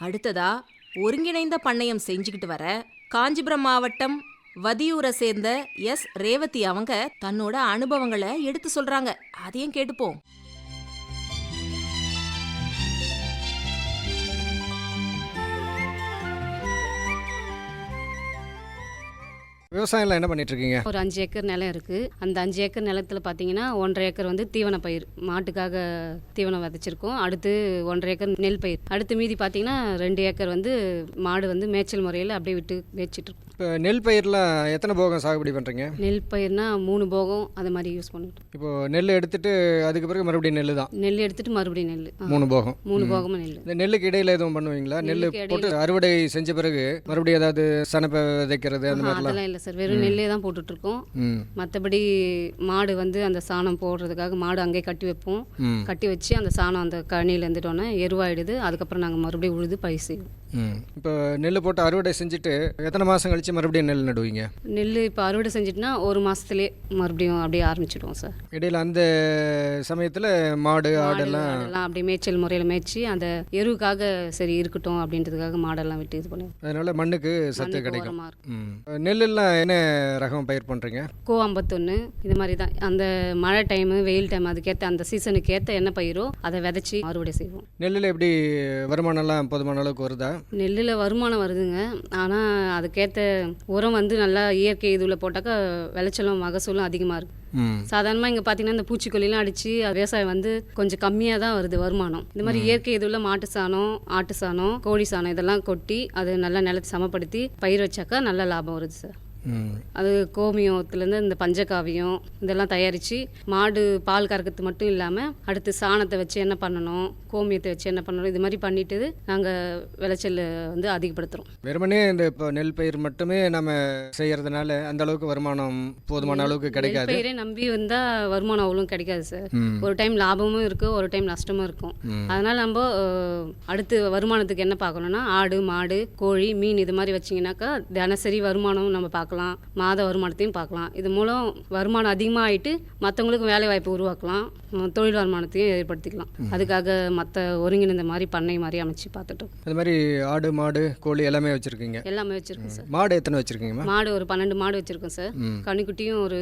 அடுத்ததா ஒருங்கிணைந்த பண்ணையம் செஞ்சுக்கிட்டு வர காஞ்சிபுரம் மாவட்டம் வதியூரை சேர்ந்த எஸ். ரேவதி அவங்க தன்னோட அனுபவங்களை எடுத்து சொல்றாங்க. அதையும் கேட்டுப்போம். விவசாயம்லாம் என்ன பண்ணிட்டு இருக்கீங்க ஒரு அஞ்சு ஏக்கர் நிலம் இருக்குது அந்த அஞ்சு ஏக்கர் நிலத்தில் பார்த்தீங்கன்னா ஒன்றரை ஏக்கர் வந்து தீவன பயிர் மாட்டுக்காக தீவனம் விதைச்சிருக்கோம். அடுத்து ஒன்றரை ஏக்கர் நெல் பயிர் அடுத்து மீதி பார்த்தீங்கன்னா ரெண்டு ஏக்கர் வந்து மாடு வந்து மேய்ச்சல் முறையில் அப்படியே விட்டு மேய்ச்சிட்டு இருக்கோம் இப்போ நெல் பயிர்லாம் எத்தனை போகம் சாகுபடி பண்ணுறீங்க? நெல் பயிர்னா மூணு போகம் அது மாதிரி யூஸ் பண்ணிட்டு. இப்போ நெல் எடுத்துட்டு அதுக்கு பிறகு மறுபடியும் நெல் தான்? நெல் எடுத்துட்டு மறுபடியும் நெல். மூணு போகம். மூணு ம். போகமும் நெல். இந்த நெல்லுக்கு இடையில எதுவும் பண்ணுவீங்களா? நெல் போட்டு அறுவடை செஞ்ச பிறகு மறுபடியும் ஏதாவது சனப்பை விதைக்கிறது அந்த மாதிரிலாம்? அதெல்லாம் இல்லை சார். வெறும் நெல்லே தான் போட்டுட்ருக்கோம். ம். மற்றபடி மாடு வந்து அந்த சாணம் போடுறதுக்காக மாடு அங்கேயே கட்டி வைப்போம். கட்டி வச்சு அந்த சாணம் அந்த கணியில் இருந்துட்டோன்னே எருவாயிடுது. அதுக்கப்புறம் நாங்கள் மறுபடியும் உழுது பயிர் செய்வோம். இப்போ நெல் போட்டு அறுவடை செஞ்சுட்டு எத்தனை மாதம் கழிச்சு மறுபடியும் நெல் நடுவீங்க? நெல் இப்போ அறுவடை செஞ்சிட்டுனா ஒரு மாதத்துலேயே மறுபடியும் அப்படியே ஆரம்பிச்சிடுவோம் சார். இடையில அந்த சமயத்தில் மாடு ஆடெல்லாம் ஆடெல்லாம் அப்படியே மேய்ச்சல் முறையில் மேய்ச்சி அந்த எருவுக்காக சரி இருக்கட்டும் அப்படின்றதுக்காக மாடெல்லாம் விட்டு இது பண்ணுவோம் அதனால மண்ணுக்கு சத்து கிடைக்கும். நெல்லெல்லாம் என்ன ரகம் பயிர் பண்ணுறீங்க கோ ஐம்பத்தொன்று இது மாதிரி தான். அந்த மழை டைமு வெயில் டைம் அதுக்கேற்ற அந்த சீசனுக்கு ஏற்ற என்ன பயிரோ அதை விதைச்சி அறுவடை செய்வோம். நெல்லில் எப்படி வருமானம்லாம் போதுமான அளவுக்கு வருதா? நெல்லில் வருமானம் வருதுங்க. ஆனால் அதுக்கேற்ற உரம் வந்து நல்லா இயற்கை இதில் போட்டாக்கா விளைச்சலும் மகசூலும் அதிகமாக இருக்குது ம். சாதாரணமாக இங்கே பார்த்தீங்கன்னா இந்த பூச்சிக்கொல்லிலாம் அடித்து விவசாயம் வந்து கொஞ்சம் கம்மியாக தான் வருது வருமானம். இந்த மாதிரி இயற்கை இதுல மாட்டு சாணம் ஆட்டு சாணம் கோழி சாணம் இதெல்லாம் கொட்டி அது நல்லா நிலத்தை சமப்படுத்தி பயிர் வச்சாக்கா நல்ல லாபம் வருது சார். அது கோமியத்துலேருந்து இந்த பஞ்சகாவியம் இதெல்லாம் தயாரித்து மாடு பால் கறக்கிறது மட்டும் இல்லாமல் அடுத்து சாணத்தை வச்சு என்ன பண்ணணும் கோமியத்தை வச்சு என்ன பண்ணணும் இது மாதிரி பண்ணிட்டு நாங்கள் விளைச்சல் வந்து அதிகப்படுத்துகிறோம் வெறுமனே இந்த இப்போ நெல் பயிர் மட்டுமே நம்ம செய்யறதுனால அந்த அளவுக்கு வருமானம் போதுமான அளவுக்கு கிடைக்காது பயிரை நம்பி வந்தால் வருமானம் அவ்வளோ கிடைக்காது சார். ஒரு டைம் லாபமும் இருக்குது ஒரு டைம் நஷ்டமும் இருக்கும். அதனால நம்ம அடுத்து வருமானத்துக்கு என்ன பார்க்கணும்னா ஆடு மாடு கோழி மீன் இது மாதிரி வச்சிங்கனாக்கா தினசரி வருமானம் நம்ம பார்க்கலாம் மாத வருமானத்தையும் பார்க்கலாம். இது மூலம் வருமானம் அதிகமாகிட்டு மற்றவங்களுக்கும் வேலை வாய்ப்பு உருவாக்கலாம் தொழில் வருமானத்தையும் ஏற்படுத்திக்கலாம். அதுக்காக மற்ற ஒருங்கிணைந்த மாதிரி பண்ணை மாதிரி அமைச்சு பார்த்துட்டு இருக்கோம். அது மாதிரி ஆடு மாடு கோழி எல்லாமே வச்சிருக்கீங்க? எல்லாமே வச்சுருக்கோம் சார். மாடு எத்தனை வச்சிருக்கீங்கம்மா? மாடு ஒரு பன்னெண்டு மாடு வச்சுருக்கோம் சார். ம். கன்னிக்குட்டியும் ஒரு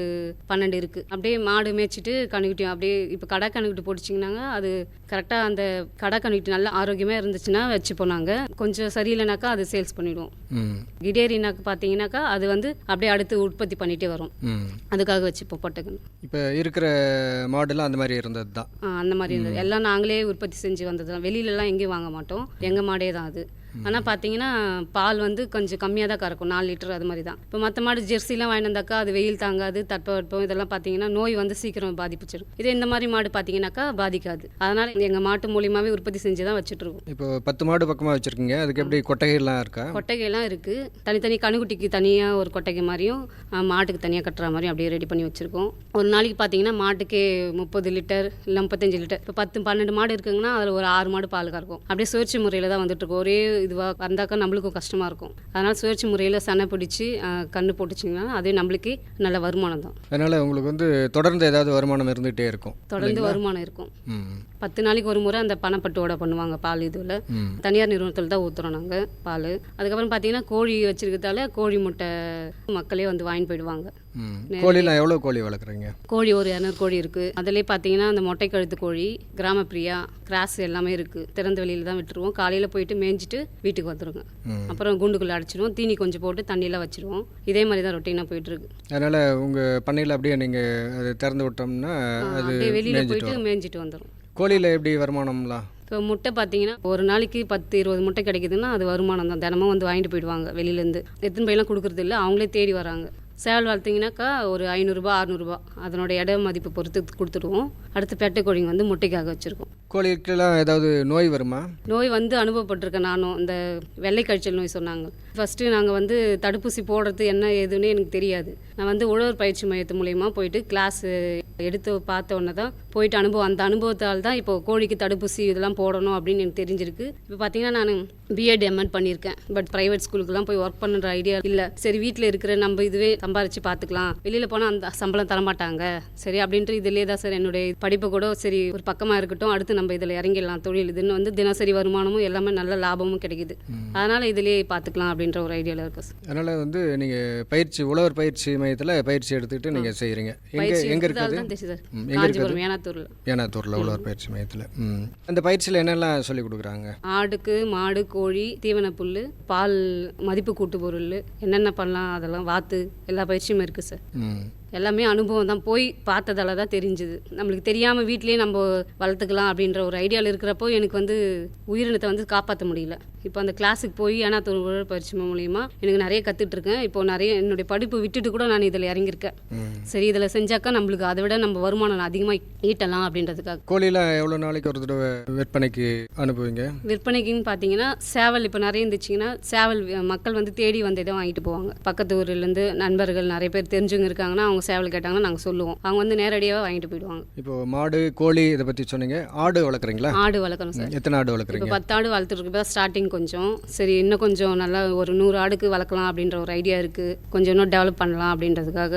பன்னெண்டு இருக்குது அப்படியே மாடு மேய்ச்சிட்டு கன்னிக்குட்டியும் அப்படியே இப்போ கடை கன்னிக்குட்டி போட்டுச்சிங்கனாங்க அது கரெக்டாக அந்த கடை கன்னிக்குட்டி நல்லா ஆரோக்கியமாக இருந்துச்சுன்னா வச்சுப்போம் நாங்கள் கொஞ்சம் சரியில்லைனாக்கா அது சேல்ஸ் பண்ணிவிடுவோம் கிடேரினாக்கு பார்த்தீங்கன்னாக்கா அது வந்து அப்படியே அடுத்து உற்பத்தி பண்ணிகிட்டே வரும். அதுக்காக வச்சுப்போம் பொட்டக்கன் இப்போ இருக்கிற மாடுலாம் அந்த மாதிரி இருந்தது தான். அந்த மாதிரி இருந்தது. எல்லாம் நாங்களே உற்பத்தி செஞ்சு வந்தது தான் வெளியிலலாம் எங்கேயும் வாங்க மாட்டோம். எங்கள் மாடே தான் அது. ஆனால் பார்த்தீங்கன்னா பால் வந்து கொஞ்சம் கம்மியாக தான் கறக்கும். நாலு லிட்டர் அது மாதிரி தான். இப்போ மற்ற மாடு ஜெர்சிலாம் வாங்கிட்டு வந்தாக்கா அது வெயில் தாங்காது தட்பவெப்பம் இதெல்லாம் பார்த்தீங்கன்னா நோய் வந்து சீக்கிரம் பாதிப்பிச்சிடும். இதே இந்த மாதிரி மாடு பார்த்தீங்கன்னாக்கா பாதிக்காது. அதனால் எங்கள் மாட்டு மூலியமாகவே உற்பத்தி செஞ்சு தான் வச்சுட்டு இருக்கோம் இப்போ பத்து மாடு பக்கமாக வச்சுருக்கீங்க. அதுக்கு எப்படி கொட்டகைலாம் இருக்கா? கொட்டகைலாம் இருக்குது தனித்தனி கணுக்குட்டிக்கு தனியாக ஒரு கொட்டகை மாதிரியும் மாட்டுக்கு தனியாக கட்டுற மாதிரியும் அப்படியே ரெடி பண்ணி வச்சுருக்கோம். ஒரு நாளைக்கு பார்த்தீங்கன்னா மாட்டுக்கே முப்பது லிட்டர் இல்லை முப்பத்தஞ்சு லிட்டர். இப்போ பத்து பன்னெண்டு மாடு இருக்குங்கன்னா அதில் ஒரு ஆறு மாடு பால் கறக்கும். அப்படியே சுழற்சி முறையில் தான் வந்துட்டு இருக்கோம் ஒரே இதுவாக வந்தாக்கா நம்மளுக்கும் கஷ்டமாக இருக்கும். அதனால் சுழற்சி முறையில் சனை பிடிச்சி கன்று போட்டுச்சிங்கன்னா அதே நம்மளுக்கே நல்ல வருமானம் தான். அதனால் உங்களுக்கு வந்து தொடர்ந்து ஏதாவது வருமானம் இருந்துகிட்டே இருக்கும் தொடர்ந்து வருமானம் இருக்கும். பத்து நாளைக்கு ஒரு முறை அந்த பணப்பட்டுவோட பண்ணுவாங்க பால் இதுவில் தனியார் நிறுவனத்தில் தான் ஊற்றுறோம் நாங்கள் பால். அதுக்கப்புறம் பார்த்தீங்கன்னா கோழி வச்சிருக்கிறதால கோழி முட்டை மக்களே வந்து வாங்கிட்டு போயிடுவாங்க. கோழிலாம் எவ்வளோ கோழி வளர்க்குறீங்க? கோழி ஒரு இரநூறு கோழி இருக்குது அதிலே பார்த்தீங்கன்னா அந்த மொட்டை கழுத்து கோழி கிராமப்பிரியா கிராஸ் எல்லாமே இருக்குது திறந்த வெளியில் தான் விட்டுருவோம். காலையில் போயிட்டு மேய்ஞ்சிட்டு வீட்டுக்கு வந்துருங்க. ம். அப்புறம் குண்டுக்குள்ளே அடிச்சிடுவோம் தீனி கொஞ்சம் போட்டு தண்ணியில் வச்சிருவோம். இதே மாதிரி தான் ரொட்டீனாக போயிட்டுருக்கு. அதனால் உங்கள் பண்ணையில் அப்படியே நீங்கள் அது திறந்து விட்டோம்னா அது வெளியில் போயிட்டு மேய்ஞ்சிட்டு வந்துடும் கோழியில் எப்படி வருமானம்லாம்? இப்போ முட்டை பார்த்தீங்கன்னா ஒரு நாளைக்கு பத்து இருபது முட்டை கிடைக்குதுன்னா அது வருமானம் தான். தினமும் வந்து வாங்கிட்டு போயிடுவாங்க வெளியிலேருந்து. எத்தனை போயெல்லாம் கொடுக்குறது இல்லை அவங்களே தேடி வராங்க. சேவல் வளர்த்திங்கனாக்கா ஒரு ஐநூறுரூபா அறநூறுபா. அதனோட இட மதிப்பு பொறுத்து கொடுத்துடுவோம். அடுத்து பெட்டை கோழிங்க வந்து முட்டைக்காக வச்சுருக்கோம். கோழிக்கெல்லாம் ஏதாவது நோய் வருமா? நோய் வந்து அனுபவப்பட்டிருக்கேன் நானும். இந்த வெள்ளை கழிச்சல் நோய் சொன்னாங்க. ஃபஸ்ட்டு நாங்கள் வந்து தடுப்பூசி போடுறது என்ன ஏதுன்னு எனக்கு தெரியாது. நான் வந்து உழவர் பயிற்சி மையத்து மூலயமா போயிட்டு கிளாஸ் எடுத்து பார்த்த உடனே தான் போயிட்டு அனுபவம் அந்த அனுபவத்தால் தான் இப்போ கோழிக்கு தடுப்பூசி இதெல்லாம் போடணும் அப்படின்னு எனக்கு தெரிஞ்சிருக்கு. இப்போ பார்த்தீங்கன்னா நான் பிஎட் எம்எட் பண்ணியிருக்கேன். பட் ப்ரைவேட் ஸ்கூலுக்குலாம் போய் ஒர்க் பண்ணுற ஐடியா இல்லை. சரி வீட்டில் இருக்கிற நம்ம இதுவே சம்பாரிச்சு பார்த்துக்கலாம் வெளியில் போனால் அந்த சம்பளம் தரமாட்டாங்க. சரி அப்படின்ட்டு இதிலே தான் சார் என்னுடைய படிப்பு கூட சரி ஒரு பக்கமாக இருக்கட்டும். அடுத்து நம்ம இதில் இறங்கிடலாம். தொழில் இதுன்னு வந்து தினசரி வருமானமும் எல்லாமே நல்ல லாபமும் கிடைக்குது. அதனால் இதிலே பார்த்துக்கலாம் அப்படின்ற ஒரு ஐடியாவில் இருக்கு சார் அதனால் வந்து நீங்கள் பயிற்சி உழவர் பயிற்சி மையத்தில் பயிற்சி எடுத்துக்கிட்டு நீங்கள் செய்கிறீங்க எங்கே எங்கே இருக்குது சார் காஞ்சிபுரம் ஏனாத்தூரில். ஏனாத்தூரில் உழவர் பயிற்சி மையத்தில். அந்த பயிற்சியில் என்னெல்லாம் சொல்லி கொடுக்குறாங்க? ஆடுக்கு மாடு கோழி தீவன புல் பால் மதிப்பு கூட்டு பொருள் என்னென்ன பண்ணலாம் அதெல்லாம் வாத்து எல்லா பயிற்சியும் இருக்குது சார் எல்லாமே அனுபவம் தான். போய் பார்த்ததால தான் தெரிஞ்சுது. நம்மளுக்கு தெரியாமல் வீட்லேயே நம்ம வளர்த்துக்கலாம் அப்படின்ற ஒரு ஐடியாவில் இருக்கிறப்போ எனக்கு வந்து உயிரினத்தை வந்து காப்பாற்ற முடியல. இப்போ அந்த கிளாஸுக்கு போய் ஏன்னா உழல் பயிற்சி மூலியமா எனக்கு நிறைய கற்றுட்டு இருக்கேன் இப்போ நிறைய என்னுடைய படிப்பு விட்டுட்டு கூட நான் இதில் இறங்கியிருக்கேன். சரி இதில் செஞ்சாக்கா நம்மளுக்கு அதை விட நம்ம வருமானம் அதிகமாக ஈட்டலாம் அப்படின்றதுக்காக. கோழிலாம் எவ்வளோ நாளைக்கு ஒரு தடவை விற்பனைக்கு அனுப்புவீங்க விற்பனைக்குன்னு பார்த்தீங்கன்னா சேவல் இப்போ நிறைய இருந்துச்சுங்கன்னா சேவல் மக்கள் வந்து தேடி வந்து இதை வாங்கிட்டு போவாங்க. பக்கத்து ஊர்லேருந்து நண்பர்கள் நிறைய பேர் தெரிஞ்சவங்க இருக்காங்கன்னா அவங்க சேவல் கேட்டாங்கன்னா நாங்கள் சொல்லுவோம். அவங்க வந்து நேரடியாக வாங்கிட்டு போயிடுவாங்க. இப்போ மாடு கோழி இதை பற்றி சொன்னீங்க. ஆடு வளர்க்குறீங்களா? ஆடு வளர்க்கணும் சார். எத்தனை ஆடு இப்போ வளர்க்குறீங்க பத்து ஆடு வளர்த்துருக்கு ஸ்டார்டிங் கொஞ்சம். சரி இன்னும் கொஞ்சம் நல்லா ஒரு நூறு ஆடுக்கு வளர்க்கலாம் அப்படின்ற ஒரு ஐடியா இருக்குது கொஞ்சம் இன்னும் டெவலப் பண்ணலாம் அப்படின்றதுக்காக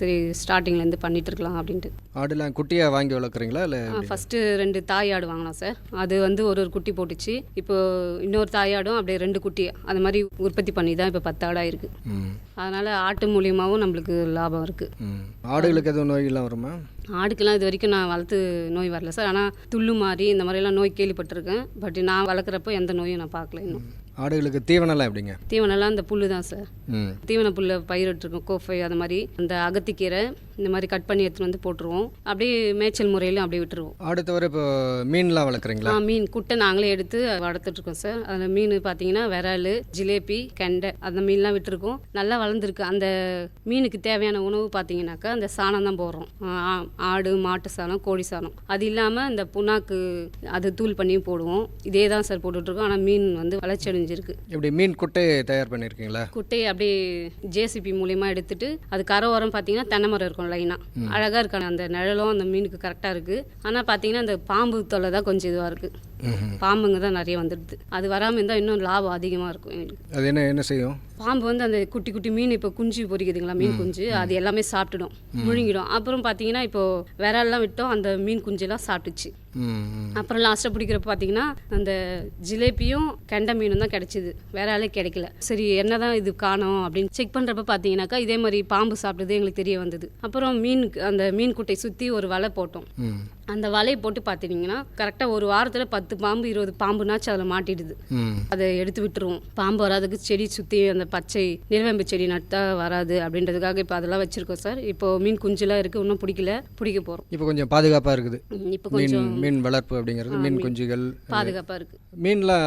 சரி ஸ்டார்டிங்லேருந்து பண்ணிட்டு இருக்கலாம் அப்படின்ட்டு. ஆடுலாம் குட்டியாக வாங்கி வளர்க்குறீங்களா இல்லை ஃபஸ்ட்டு ரெண்டு தாய் ஆடு வாங்கினோம் சார். அது வந்து ஒரு ஒரு குட்டி போட்டுச்சு. இப்போ இன்னொரு தாயாடும் அப்படியே ரெண்டு குட்டி. அது மாதிரி உற்பத்தி பண்ணி தான் இப்போ பத்து ஆடாக இருக்குது அதனால் ஆட்டு மூலியமாகவும் நம்மளுக்கு லாபம் இருக்குது ஆடுகளுக்கு எதுவும் நோயெல்லாம் வருமா? ஆடுக்கெல்லாம் இது வரைக்கும் நான் வளர்த்து நோய் வரல சார். ஆனால் துள்ளு மாதிரி இந்த மாதிரிலாம் நோய் கேள்விப்பட்டிருக்கேன். பட் நான் வளர்க்குறப்போ எந்த நோயும் நான் பார்க்கல இன்னும். ஆடுகளுக்கு தீவனம்லாம் எப்படிங்க? தீவனம்லாம் இந்த புல்லு தான் சார் தீவன புல்லை பயிரிட்டுருக்கோம் கோஃபை அது மாதிரி. அந்த அகத்திக்கீரை இந்த மாதிரி கட் பண்ணி எடுத்துன்னு வந்து போட்டுருவோம். அப்படியே மேய்ச்சல் முறையிலும் அப்படியே விட்டுருவோம். ஆடு தவிர இப்போ மீன்லாம் வளர்க்குறீங்களா? மீன் குட்டை நாங்களே எடுத்து வளர்த்துட்ருக்கோம் சார். அதில் மீன் பார்த்தீங்கன்னா விரால் ஜிலேபி கெண்டை அந்த மீன்லாம் விட்டுருக்கோம். நல்லா வளர்ந்துருக்கு. அந்த மீனுக்கு தேவையான உணவு பார்த்தீங்கன்னாக்கா அந்த சாணம் தான் போடுறோம். ஆடு மாட்டு சாணம் கோழி சாணம். அது இல்லாமல் இந்த புண்ணாக்கு அது தூள் பண்ணி போடுவோம். இதே தான் சார் போட்டுட்ருக்கோம். ஆனால் மீன் வந்து வளர்ச்சி அடைஞ்சிருக்கு. இப்படி மீன் குட்டை தயார் பண்ணியிருக்கீங்களா குட்டையை அப்படியே ஜேசிபி மூலியமா எடுத்துட்டு அது கரை ஓரம் பார்த்தீங்கன்னா தென்னை மரம் இருக்கும் லைனாக அழகாக இருக்கான அந்த நிழலும் அந்த மீனுக்கு கரெக்டாக இருக்குது ஆனால் பார்த்தீங்கன்னா அந்த பாம்பு தொல்லை தான் கொஞ்சம் இதுவாக இருக்குது பாம்புங்க தான் நிறைய வந்துடுது. அது வராமல் இருந்தால் இன்னும் லாபம் அதிகமாக இருக்கும் எங்களுக்கு. அது என்ன என்ன செய்யும்? பாம்பு வந்து அந்த குட்டி குட்டி மீன் இப்போ குஞ்சு பொரிக்குதுங்களா மீன் குஞ்சு. அது எல்லாமே சாப்பிட்டுடும் முழுங்கிடும். அப்புறம் பார்த்தீங்கன்னா இப்போ விரால்லாம் விட்டோம் அந்த மீன் குஞ்செல்லாம் சாப்பிட்டுச்சு. அப்புறம் லாஸ்ட்டாக பிடிக்கிறப்ப பார்த்தீங்கன்னா அந்த ஜிலேபியும் கெண்டை மீனும் தான் கிடைச்சிது. வேற ஆளே கிடைக்கல. சரி என்னதான் இது காணோம் அப்படின்னு செக் பண்ணுறப்ப பார்த்தீங்கன்னாக்கா இதே மாதிரி பாம்பு சாப்பிட்டது எங்களுக்கு தெரிய வந்தது. அப்புறம் மீன் அந்த மீன் குட்டை சுற்றி ஒரு வலை போட்டோம். அந்த வலையை போட்டு பார்த்தீங்கன்னா கரெக்டாக ஒரு வாரத்தில் பத்து பாம்பு இருபது பாம்புனாச்சும் அதில் மாட்டிடுது. அதை எடுத்து விட்டுருவோம். பாம்பு வராதுக்கு செடி சுற்றி அந்த பச்சை நிலவேம்பு செடி நட்டா வராது அப்படின்றதுக்காக இப்போ அதெல்லாம் வச்சுருக்கோம் சார். இப்போ மீன் குஞ்சுலாம் இருக்குது இன்னும் பிடிக்கல பிடிக்க போகிறோம் இப்போ கொஞ்சம் பாதுகாப்பாக இருக்குது. இப்போ கொஞ்சம் மீன் வளர்ப்பு அப்படிங்கிறது மீன் குஞ்சுகள் பாதுகாப்பாக இருக்குது மீன்லாம்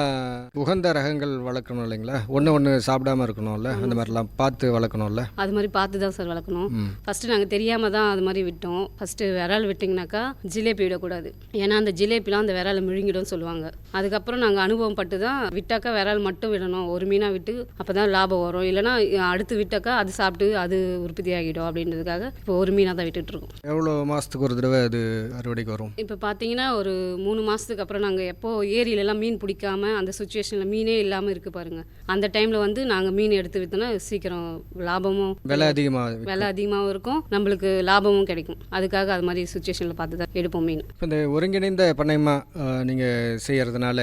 உகந்த ரகங்கள் வளர்க்கணும் இல்லைங்களா? ஒன்று ஒன்று சாப்பிடாம இருக்கணும்ல அந்த மாதிரிலாம் பார்த்து வளர்க்கணும்ல? அது மாதிரி பார்த்து தான் சார் வளர்க்கணும். ஃபஸ்ட்டு நாங்கள் தெரியாமல் தான் அது மாதிரி விட்டோம். ஃபஸ்ட்டு விரால் விட்டிங்கனாக்கா ஜிலேபி விடக்கூடாது. ஏன்னா அந்த ஜிலேபிலாம் அந்த விராலை முழுங்கிடும் சொல்லுவாங்க. அதுக்கப்புறம் நாங்கள் அனுபவம் பட்டு தான் விட்டாக்கா விரால் மட்டும் விடணும். ஒரு மீனாக விட்டு அப்போ தான் லாபம் வரும். இல்லைனா அடுத்து விட்டாக்கா அது சாப்பிட்டு அது உற்பத்தி ஆகிடும் அப்படின்றதுக்காக இப்போ ஒரு மீனாக தான் விட்டுட்டு இருக்கோம் எவ்வளோ மாதத்துக்கு ஒரு தடவை அது அறுவடைக்கு வரும்? இப்போ பார்த்தீங்கன்னா ஒரு மூணு மாதத்துக்கு அப்புறம் நாங்கள் எப்போ ஏரியிலலாம் மீன் பிடிக்காம அந்த சுச்சுவேஷனில் மீனே இல்லாமல் இருக்குது பாருங்கள் அந்த டைமில் வந்து நாங்கள் மீன் எடுத்து விற்றோன்னா சீக்கிரம் லாபமும் விலை அதிகமாக விலை அதிகமாகவும் இருக்கும். நம்மளுக்கு லாபமும் கிடைக்கும். அதுக்காக அது மாதிரி சுச்சுவேஷனில் பார்த்து தான் எடுப்போம் மீன். இந்த ஒருங்கிணைந்த பண்ணையமாக நீங்கள் செய்கிறதுனால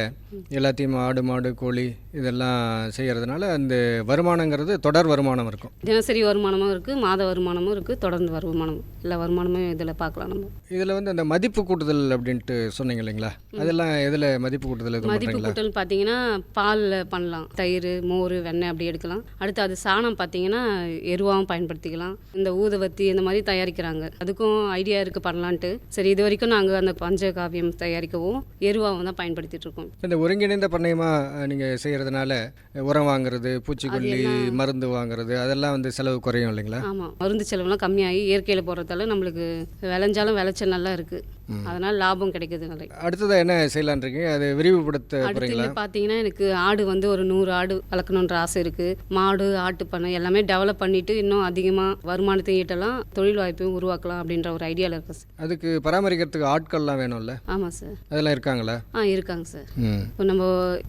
எல்லாத்தையும் ஆடு மாடு கோழி இதெல்லாம் செய்கிறதுனால அந்த வருமானங்கிறது தொடர் வருமானம் இருக்கும். தினசரி வருமானமும் இருக்குது மாத வருமானமும் இருக்குது தொடர்ந்து வருமானம் எல்லா வருமானமும் இதில் பார்க்கலாம் நம்ம. இதில் வந்து அந்த மதிப்பு கூட்டுதல் அப்படின்ட்டு சொன்னீங்க இல்லைங்களா? அதெல்லாம் எதில் மதிப்பு கூட்டுதல் மதிப்பு கூட்டல் பார்த்தீங்கன்னா பாலில் பண்ணலாம். தயிர் மோர் வெண்ணெய் அப்படி எடுக்கலாம். அடுத்து அது சாணம் பார்த்தீங்கன்னா எருவாகவும் பயன்படுத்திக்கலாம். இந்த ஊதுவத்தி இந்த மாதிரி தயாரிக்கிறாங்க. அதுக்கும் ஐடியா இருக்குது பண்ணலான்ட்டு. சரி இது வரைக்கும் நாங்கள் அந்த பஞ்சகாவியம் தயாரிக்கவும் எருவாகவும் தான் பயன்படுத்திட்டு இருக்கோம். இந்த ஒருங்கிணைந்த பண்ணையமாக நீங்கள் செய்கிறதுனால உரம் வாங்குறது பூச்சிக்கொல்லி மருந்து வாங்குறது அதெல்லாம் வந்து செலவு குறையும் இல்லைங்களா? ஆமாம் மருந்து செலவுலாம் கம்மியாகி இயற்கையில் போடுறதால நம்மளுக்கு விளைஞ்சாலும் விளைச்சல் நல்லா இருக்குது அதனால் லாபம் கிடைக்குது நிறைய. அடுத்ததாக என்ன செய்யலான் இருக்கீங்க? அதை விரிவுபடுத்த அடுத்து பார்த்தீங்கன்னா எனக்கு ஆடு வந்து ஒரு நூறு ஆடு வளர்க்கணுன்ற ஆசை இருக்குது மாடு ஆட்டு பண்ணை எல்லாமே டெவலப் பண்ணிட்டு இன்னும் அதிகமாக வருமானத்தை ஈட்டலாம் தொழில் வாய்ப்பையும் உருவாக்கலாம் அப்படின்ற ஒரு ஐடியாவில் இருக்கேன் சார். அதுக்கு பராமரிக்கிறதுக்கு ஆட்கள்லாம் வேணும்ல? ஆமாம் சார். அதெல்லாம் இருக்காங்களா? ஆ இருக்காங்க சார். இப்போ நம்ம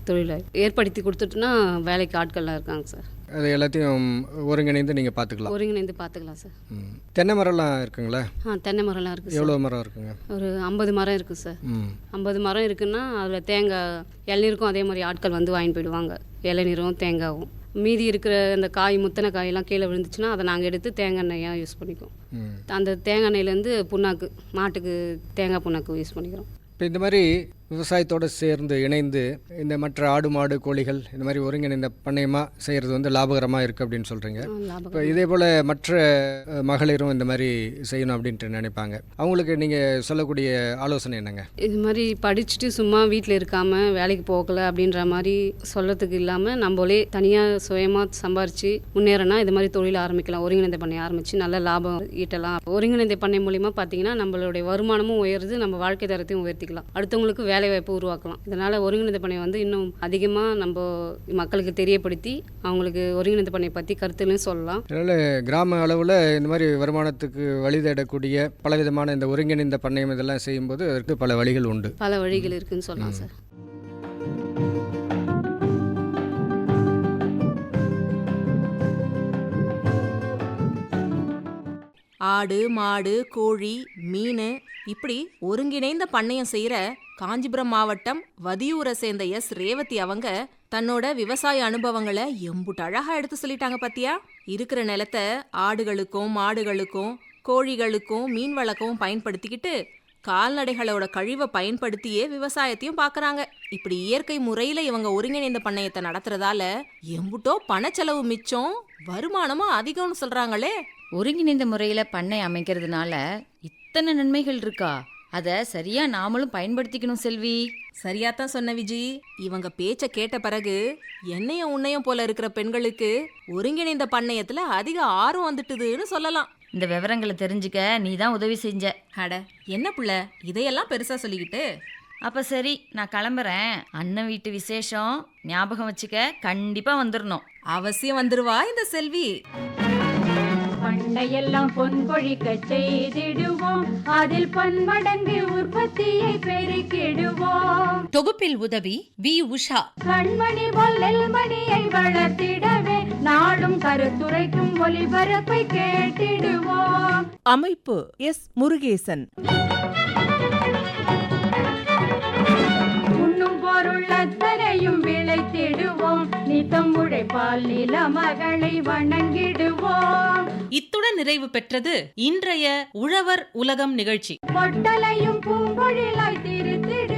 தொழில் ஏற்படுத்தி கொடுத்துட்டோன்னா வேலைக்கு ஆட்கள்லாம் இருக்காங்க சார். அது எல்லாத்தையும் ஒருங்கிணைந்து நீங்கள் பார்த்துக்கலாம். ஒருங்கிணைந்து பார்த்துக்கலாம் சார் தென்னை மரம்லாம் இருக்குங்களா? ஆ தென்னை மரம்லாம் இருக்குது எவ்வளோ மரம் இருக்குங்க? ஒரு ஐம்பது மரம் இருக்குது சார் ஐம்பது மரம் இருக்குன்னா அதில் தேங்காய் இளநீருக்கும் அதே மாதிரி ஆட்கள் வந்து வாங்கிட்டு போயிடுவாங்க. இளநீரும் தேங்காயும் மீதி இருக்கிற அந்த காய் முத்தின காயெல்லாம் கீழே விழுந்துச்சுன்னா அதை நாங்கள் எடுத்து தேங்காய் எண்ணெயாக யூஸ் பண்ணிக்குவோம். அந்த தேங்காய் எண்ணெயிலேருந்து புண்ணாக்கு மாட்டுக்கு தேங்காய் புண்ணாக்கு யூஸ் பண்ணிக்கிறோம். இப்போ இந்த மாதிரி விவசாயத்தோடு சேர்ந்து இணைந்து இந்த மற்ற ஆடு மாடு கோழிகள் இந்த மாதிரி ஒருங்கிணைந்த பண்ணையமாக செய்கிறது வந்து லாபகரமாக இருக்குது அப்படின்னு சொல்கிறீங்க இப்போ இதே போல் மற்ற மகளிரும் இந்த மாதிரி செய்யணும் அப்படின்ட்டு நினைப்பாங்க. அவங்களுக்கு நீங்கள் சொல்லக்கூடிய ஆலோசனை என்னங்க? இது மாதிரி படிச்சுட்டு சும்மா வீட்டில் இருக்காமல் வேலைக்கு போகல அப்படின்ற மாதிரி சொல்கிறதுக்கு இல்லாமல் நம்மளே தனியாக சுயமாக சம்பாரித்து முன்னேறனா இது மாதிரி தொழில் ஆரம்பிக்கலாம் ஒருங்கிணைந்த பண்ணை ஆரம்பித்து நல்ல லாபம் ஈட்டலாம். ஒருங்கிணைந்த பண்ணை மூலிமா பார்த்தீங்கன்னா நம்மளுடைய வருமானமும் உயருது நம்ம வாழ்க்கை தரத்தையும் உயர்த்திக்கலாம். அடுத்தவங்களுக்கு வேலை வாய்ப்பு உருவாக்கலாம். இதனால் ஒருங்கிணைந்த பண்ணை வந்து இன்னும் அதிகமாக நம்ம மக்களுக்கு தெரியப்படுத்தி அவங்களுக்கு ஒருங்கிணைந்த பண்ணை பற்றி கருத்துலையும் சொல்லலாம். அதனால் கிராம அளவில் இந்த மாதிரி வருமானத்துக்கு வழி தேடக்கூடிய பலவிதமான இந்த ஒருங்கிணைந்த பண்ணையம் இதெல்லாம் செய்யும்போது அதற்கு பல வழிகள் உண்டு. பல வழிகள் இருக்குன்னு சொல்லலாம் சார். ஆடு மாடு கோழி மீன் இப்படி ஒருங்கிணைந்த பண்ணையம் செய்யற காஞ்சிபுரம் மாவட்டம் வதியூரை சேர்ந்த எஸ். ரேவதி அவங்க தன்னோட விவசாய அனுபவங்களை எம்புட்டு அழகா எடுத்து சொல்லிட்டாங்க பாத்தியா? இருக்கிற நிலத்தை ஆடுகளுக்கும் மாடுகளுக்கும் கோழிகளுக்கும் மீன் வளர்க்கவும் பயன்படுத்திக்கிட்டு கால்நடைகளோட கழிவை பயன்படுத்தியே விவசாயத்தையும் பார்க்குறாங்க இப்படி இயற்கை முறையில இவங்க ஒருங்கிணைந்த பண்ணையத்தை நடத்துறதால எம்புட்டோ பணச்செலவு மிச்சம் வருமானமும் அதிகம்னு சொல்றாங்களே. ஒருங்கிணைந்த முறையில் பண்ணை அமைக்கிறதுனால இத்தனை நன்மைகள் இருக்கா? அதை சரியா நாமளும் பயன்படுத்திக்கணும் செல்வி. சரியாத்தான் சொன்ன விஜி. இவங்க பேச்ச கேட்ட பிறகு என்னையும் உன்னையும் போல இருக்கிற பெண்களுக்கு ஒருங்கிணைந்த பண்ணையத்துல அதிக ஆர்வம் வந்துட்டுதுன்னு சொல்லலாம். இந்த விவரங்களை தெரிஞ்சுக்க நீ தான் உதவி செஞ்ச. அட என்ன புள்ள? இதையெல்லாம் பெருசா சொல்லிக்கிட்டு. அப்ப சரி நான் கிளம்புறேன். அண்ணன் வீட்டு விசேஷம் ஞாபகம் வச்சுக்க கண்டிப்பா வந்துடணும் அவசியம் வந்துருவா இந்த செல்வி. பண்டையெல்லாம் பொன் கொழிக்க செய்திடுவோம். அதில் பன்மடங்கு உற்பத்தியை பெருக்கிடுவோம். தொகுப்பில் உதவி வி. உஷா. கண்மணி பொல்லில் மணியை வளர்த்திடவே நாடும் கருத்துரைக்கும் ஒளிபரப்பை கேட்டிடுவோம். அமைப்பு எஸ். முருகேசன். நித்தம் உழைப்பால் நில மகளை வணங்கிடுவோம். இத்துடன் நிறைவு பெற்றது இன்றைய உழவர் உலகம் நிகழ்ச்சி. பொட்டலையும் பூங்கொழிலாய் திருத்திடுவோம்